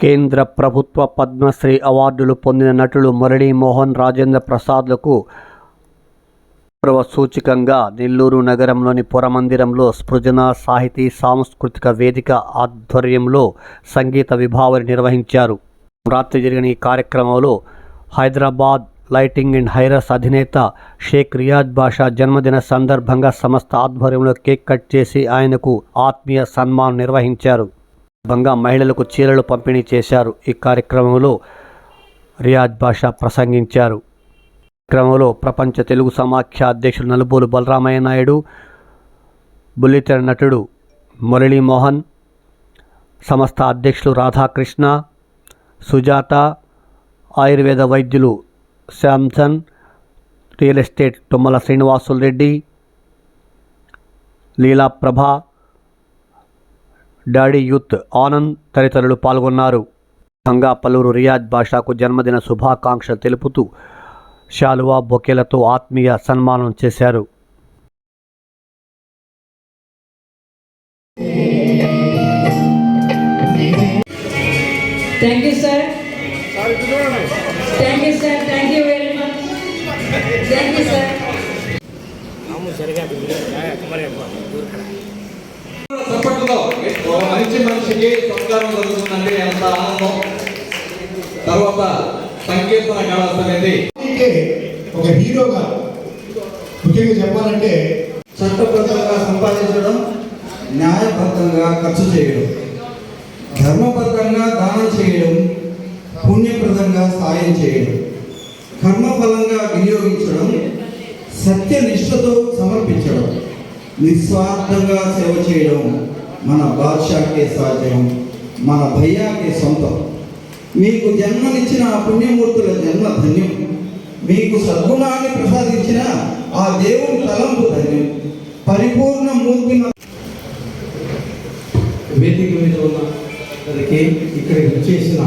కేంద్ర ప్రభుత్వ పద్మశ్రీ అవార్డులు పొందిన నటులు మురళీమోహన్ రాజేంద్ర ప్రసాద్లకు గౌరవ సూచికంగా నెల్లూరు నగరంలోని పురమందిరంలో సృజన సాహితీ సాంస్కృతిక వేదిక ఆధ్వర్యంలో సంగీత విభావరి నిర్వహించారు. రాత్రి జరిగిన ఈ కార్యక్రమంలో హైదరాబాద్ లైటింగ్ అండ్ హైరస్ అధినేత షేక్ రియాజ్ బాషా జన్మదిన సందర్భంగా సంస్థ ఆధ్వర్యంలో కేక్ కట్ చేసి ఆయనకు ఆత్మీయ సన్మానం నిర్వహించారు. సందర్భంగా మహిళలకు చీరలు పంపిణీ చేశారు. ఈ కార్యక్రమంలో రియాజ్ బాషా ప్రసంగించారు. క్రమంలో ప్రపంచ తెలుగు సమాఖ్య అధ్యక్షులు నలుబోలు బలరామయ్య నాయుడు బుల్లితెర నటుడు మురళీమోహన్ సంస్థ అధ్యక్షులు రాధాకృష్ణ సుజాత ఆయుర్వేద వైద్యులు Samson real estate Tummala Srinivasulu Reddy Leelaprabha daddy youth Anand తదితరులు పాల్గొన్నారు. సంగా పలువురు రియాజ్ బాషాకు జన్మదిన శుభాకాంక్షలు తెలుపుతూ శాలువా బొకేలతో ఆత్మీయ సన్మానం చేశారు. మనిషికి సంస్కారం జరుగుతుందంటే ఎంత ఆనందం? తర్వాత సంకీర్తన అంటే ఒక హీరోగా ముఖ్యంగా చెప్పాలంటే చట్టబద్ధంగా సంపాదించడం న్యాయబద్ధంగా ఖర్చు చేయడం ధర్మబద్ధంగా దానం చేయడం పుణ్యప్రదంగా సాయం చేయడం కర్మఫలంగా వినియోగించడం సత్యనిష్టతో సమర్పించడం నిస్వార్థంగా సేవ చేయడం మన బాద్షాకే సాధ్యం మన భయ్యాకే సొంతం. మీకు జన్మనిచ్చిన ఆ పుణ్యమూర్తుల జన్మ ధన్యం. మీకు సద్గుణాన్ని ప్రసాదించిన ఆ దేవుని తలంపు ధన్యం. పరిపూర్ణ మూర్తి వేదిక మీద ఉన్న అందరికీ ఇక్కడికి వచ్చేసిన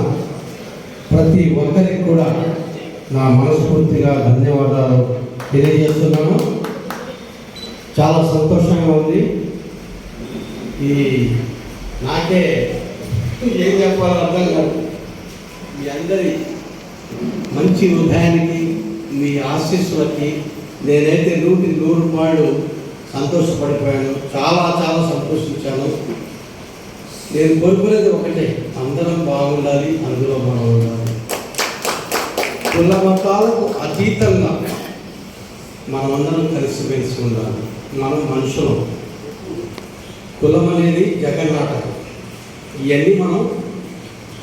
ప్రతి ఒక్కరికి కూడా నా మనస్ఫూర్తిగా ధన్యవాదాలు తెలియజేస్తున్నాను. చాలా సంతోషంగా ఉంది. ఈ నాకే ఏం చెప్పాలో అర్థం కాదు. మీ అందరి మంచి హృదయానికి మీ ఆశీస్సులకి నేనైతే నూటి నూరు రూపాయలు సంతోషపడిపోయాను. చాలా చాలా సంతోషించాను. నేను కోరుకునేది ఒకటే అందరం బాగుండాలి అందులో బాగుండాలి కుల మతాలకు అతీతంగా మనమందరం కలిసిమెలిసి ఉండాలి. మనం మనుషులం. కులం అనేది జగన్నాటకం ఇవన్నీ మనం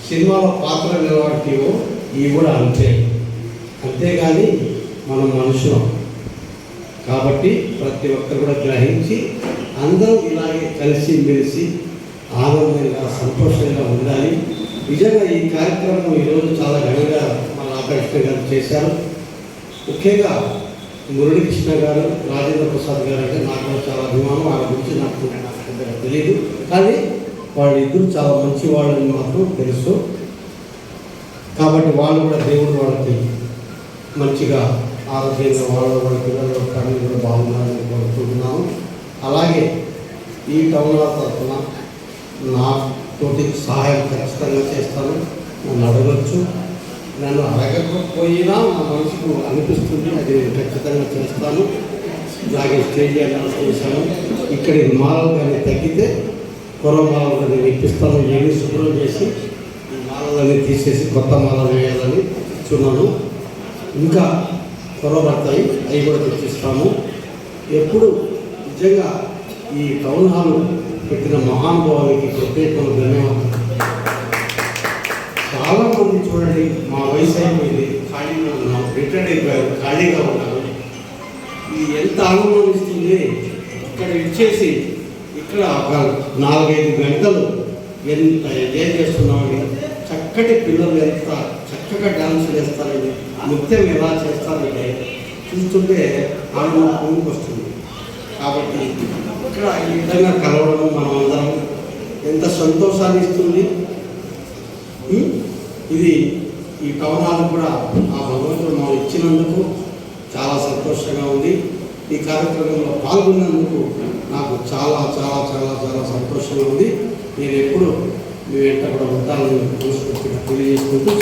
సినిమాలో పాత్ర నిలబడితేవో ఇవి కూడా అంతే. అంతేగాని మనం మనుషులం. కాబట్టి ప్రతి ఒక్కరు కూడా గ్రహించి అందరూ ఇలాగే కలిసి మెలిసి ఆనందంగా సంతోషంగా ఉండాలి. నిజంగా ఈ కార్యక్రమం ఈరోజు చాలా ఘనంగా మన ఆకర్షణ గారు చేశారు. ముఖ్యంగా మురళీకృష్ణ గారు రాజేంద్ర ప్రసాద్ గారు అంటే నాకు చాలా అభిమానం. వాళ్ళ గురించి నాకు నాకు తెలియదు కానీ వాళ్ళిద్దరు చాలా మంచి వాళ్ళని మాత్రం తెలుసు. కాబట్టి వాళ్ళు కూడా దేవుడు వాళ్ళకి మంచిగా ఆరోగ్యంగా వాళ్ళు వాళ్ళ పిల్లలు కానీ కూడా బాగున్నారని కోరుకుంటున్నాము. అలాగే ఈ టౌన్ల తరఫున నాతోటి సహాయం ఖచ్చితంగా చేస్తాను. నన్ను అడగచ్చు. నన్ను అడగకపోయినా నా మనసుకు అనిపిస్తుంది. అది నేను ఖచ్చితంగా చేస్తాను. అలాగే స్టేజ్ అనౌన్స్ చేశాను ఇక్కడ మాల మాలలు కానీ తగ్గితే పూర్వ మాలలు కానీ ఇప్పిస్తాను ఏమి శుభ్రం చేసి ఈ మాలలన్నీ తీసేసి కొత్త మాలలు వేయాలని చూన్నాను ఇంకా కొరబడతాయి అవి కూడా తెచ్చిస్తాము. ఎప్పుడు నిజంగా ఈ టౌన్ హాల్ పెట్టిన మహానుభావానికి ప్రత్యేకమైన ధన్యవాదాలు. చాలా మంది చూడండి మా వయసు అయిపోయింది ఖాళీగా ఉన్నాం రిటైర్డ్ అయిపోయారు ఖాళీగా ఉన్నారు. ఇది ఎంత ఆనందం ఇస్తుంది? ఇక్కడ ఇచ్చేసి ఇక్కడ ఒక నాలుగైదు గంటలు ఎంత ఎంజాయ్ చేస్తున్నామని చక్కటి పిల్లలు ఎంత చక్కగా డాన్స్ చేస్తారని నృత్యం ఎలా చేస్తారంటే చూస్తుంటే ఆనందం పొందుకు వస్తుంది. కాబట్టి ఇక్కడ ఈ విధంగా కలవడం మనం అందరం ఎంత సంతోషాన్ని ఇస్తుంది. ఇది ఈ కవనాలు కూడా ఆ భగవంతుడు మనం ఇచ్చినందుకు చాలా సంతోషంగా ఉంది. ఈ కార్యక్రమంలో పాల్గొన్నందుకు నాకు చాలా చాలా చాలా చాలా సంతోషంగా ఉంది. నేను ఎప్పుడు మీ వెంట కూడా ఉంటానని మనస్ఫూర్తిగా తెలియజేసుకుంటూ